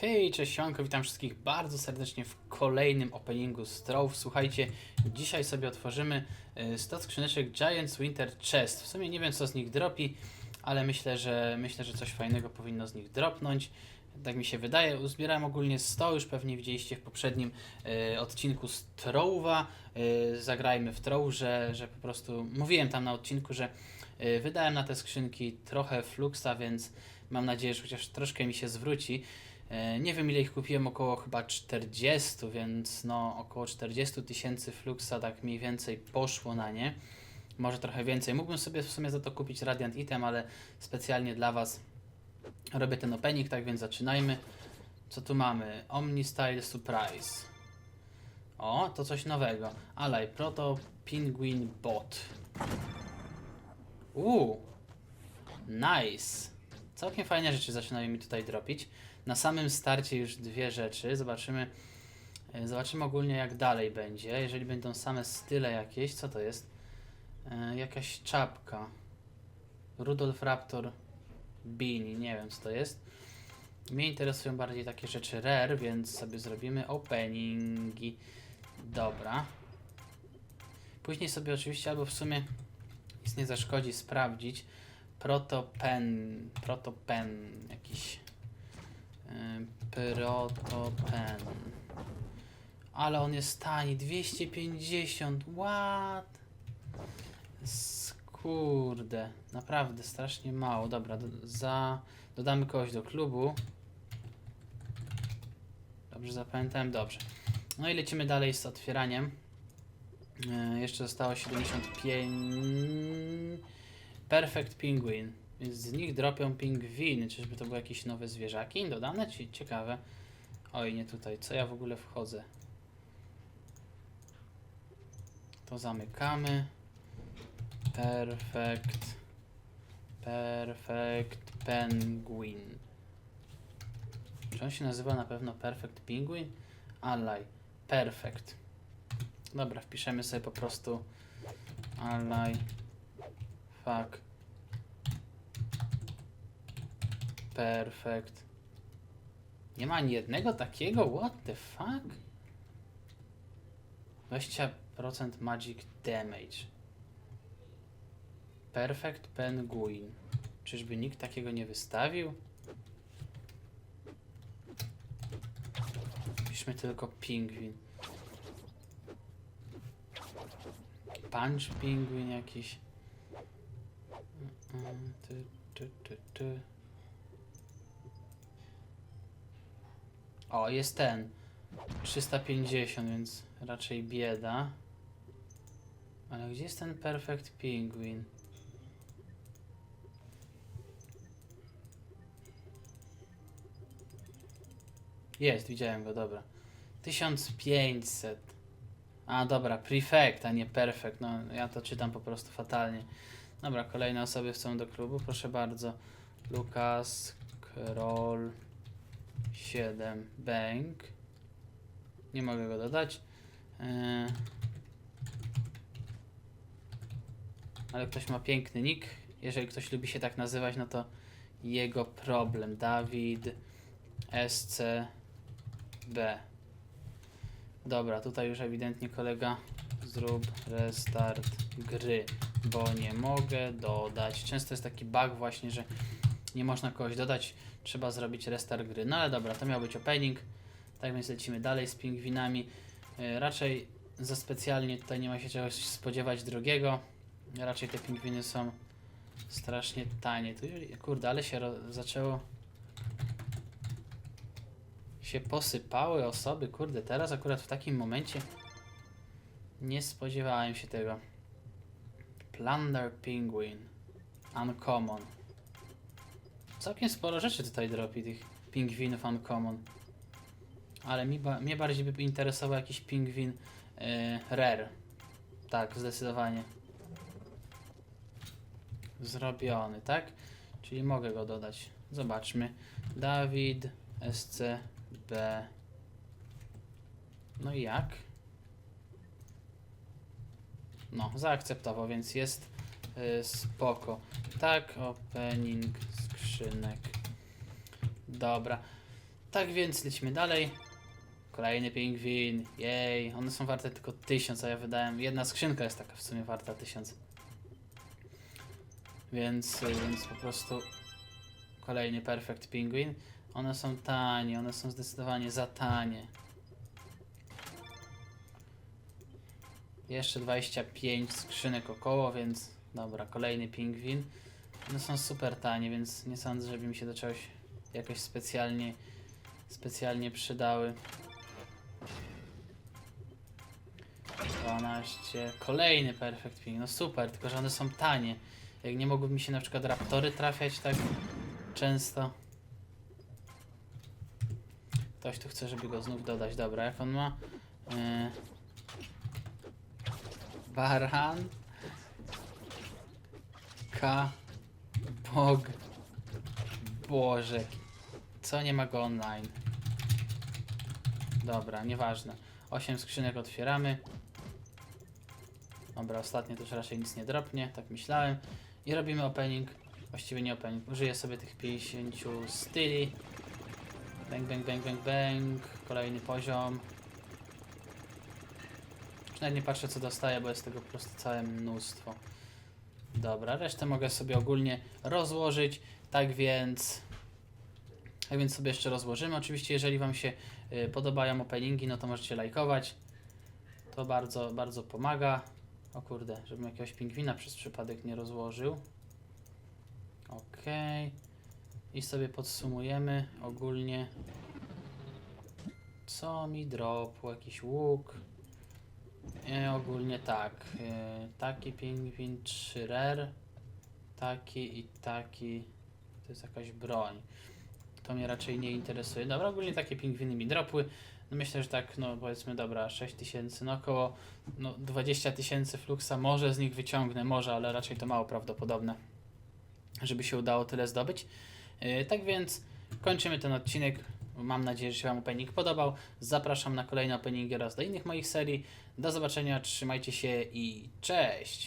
Hej, cześć Siemanko, witam wszystkich bardzo serdecznie w kolejnym openingu z Trove. Słuchajcie, dzisiaj sobie otworzymy y, 100 skrzyneczek Giants Winter Chest. W sumie nie wiem co z nich dropi, ale myślę, że myślę, że coś fajnego powinno z nich dropnąć. Tak mi się wydaje. Uzbierałem ogólnie 100, już pewnie widzieliście w poprzednim y, odcinku z Trove'a. Y, zagrajmy w Trove, że, że po prostu mówiłem tam na odcinku, że y, wydałem na te skrzynki trochę fluxa, więc mam nadzieję, że chociaż troszkę mi się zwróci. E, Nie wiem ile ich kupiłem, około chyba 40, więc no około 40 tysięcy fluxa tak mniej więcej poszło na nie. Może trochę więcej. Mógłbym sobie w sumie za to kupić Radiant Item, ale specjalnie dla Was robię ten opening, tak więc zaczynajmy. Co tu mamy? Omni Style Surprise. O, to coś nowego. Alaj, Proto Penguin Bot. Uuu, nice. Całkiem fajne rzeczy zaczynają mi tutaj dropić. Na samym starcie już dwie rzeczy. Zobaczymy, e, zobaczymy ogólnie jak dalej będzie. Jeżeli będą same style jakieś, co to jest? E, jakaś czapka. Rudolf Raptor Beanie, nie wiem co to jest. Mnie interesują bardziej takie rzeczy rare, więc sobie zrobimy openingi. Dobra. Później sobie oczywiście, albo w sumie nic nie zaszkodzi sprawdzić. Protopen, protopen jakiś. Yy, Protopen. Ale on jest tani, 250. What? Skurde, naprawdę strasznie mało. Dobra, do, za, dodamy kogoś do klubu. Dobrze zapamiętałem, dobrze. No i lecimy dalej z otwieraniem. Yy, jeszcze zostało 75. Perfect Penguin. Więc z nich dropią pingwiny. Czyżby to były jakieś nowe zwierzaki dodane? Ci ciekawe. Oj, nie tutaj. Co ja w ogóle wchodzę? To zamykamy. Perfect. Perfect Penguin. Czy on się nazywa na pewno Perfect Penguin? Ally. Perfect. Dobra, wpiszemy sobie po prostu Ally. Fuck. Perfect. Nie ma ani jednego takiego? What the fuck? 20% magic damage. Perfect Penguin. Czyżby nikt takiego nie wystawił? Piszmy tylko pingwin. Punch pingwin jakiś. Ty, ty, ty, ty. O, jest ten. 350, więc raczej bieda. Ale gdzie jest ten Perfect Penguin? Jest, widziałem go, dobra. 1500. A, dobra, prefect, a nie perfect. No, ja to czytam po prostu fatalnie. Dobra, kolejne osoby chcą do klubu, proszę bardzo. Lukas, Kroll, 7, Bank. Nie mogę go dodać. Eee, ale ktoś ma piękny nick. Jeżeli ktoś lubi się tak nazywać, no to jego problem. Dawid SCB. Dobra, tutaj już ewidentnie kolega zrób restart gry, bo nie mogę dodać. Często jest taki bug właśnie, że nie można kogoś dodać, trzeba zrobić restart gry. No ale dobra, to miał być opening. Tak więc lecimy dalej z pingwinami. Yy, raczej za specjalnie tutaj nie ma się czegoś spodziewać drugiego. Raczej te pingwiny są strasznie tanie. Tu, kurde, ale się zaczęło się posypały osoby, kurde, teraz akurat w takim momencie nie spodziewałem się tego. Plunder Penguin. Uncommon. Całkiem sporo rzeczy tutaj dropi, tych pingwinów Uncommon. Ale mi ba mnie bardziej by interesował jakiś pingwin yy, Rare. Tak, zdecydowanie. Zrobiony, tak? Czyli mogę go dodać. Zobaczmy. Dawid SCB. No i jak? No, zaakceptował, więc jest y, spoko. Tak, opening skrzynek. Dobra. Tak więc lecimy dalej. Kolejny pingwin. Jej, one są warte tylko 1000, a ja wydałem. Jedna skrzynka jest taka w sumie warta 1000. Więc, y, więc po prostu kolejny perfect pingwin. One są tanie, one są zdecydowanie za tanie. Jeszcze 25 skrzynek około, więc dobra, kolejny pingwin. One są super tanie, więc nie sądzę, żeby mi się do czegoś jakoś specjalnie specjalnie przydały. 12. Kolejny perfect ping. No super, tylko że one są tanie. Jak nie mogłyby mi się na przykład raptory trafiać tak często. Ktoś tu chce, żeby go znów dodać. Dobra, jak on ma? Yy... Baran. K. Bog. Boże. Co nie ma go online? Dobra, nieważne. 8 skrzynek otwieramy. Dobra, ostatnio też raczej nic nie dropnie, tak myślałem. I robimy opening. Właściwie nie opening. Użyję sobie tych 50 styli. Bang, bang, bang, bang, bang. Kolejny poziom. Już nawet nie patrzę co dostaję, bo jest tego po prostu całe mnóstwo. Dobra, resztę mogę sobie ogólnie rozłożyć. Tak więc... Tak więc sobie jeszcze rozłożymy. Oczywiście, jeżeli Wam się y, podobają openingi, no to możecie lajkować. To bardzo, bardzo pomaga. O kurde, żebym jakiegoś pingwina przez przypadek nie rozłożył. Ok. I sobie podsumujemy ogólnie. Co mi dropło? Jakiś łuk. E, ogólnie tak. E, taki pingwin 3 rare. Taki i taki. To jest jakaś broń. To mnie raczej nie interesuje. Dobra, ogólnie takie pingwiny mi dropły. No myślę, że tak, no powiedzmy, dobra, 6 tysięcy, no około no, 20 tysięcy fluxa może z nich wyciągnę, może, ale raczej to mało prawdopodobne, żeby się udało tyle zdobyć. Yy, tak więc kończymy ten odcinek. Mam nadzieję, że się Wam opening podobał. Zapraszam na kolejne openingi oraz do innych moich serii. Do zobaczenia, trzymajcie się i cześć!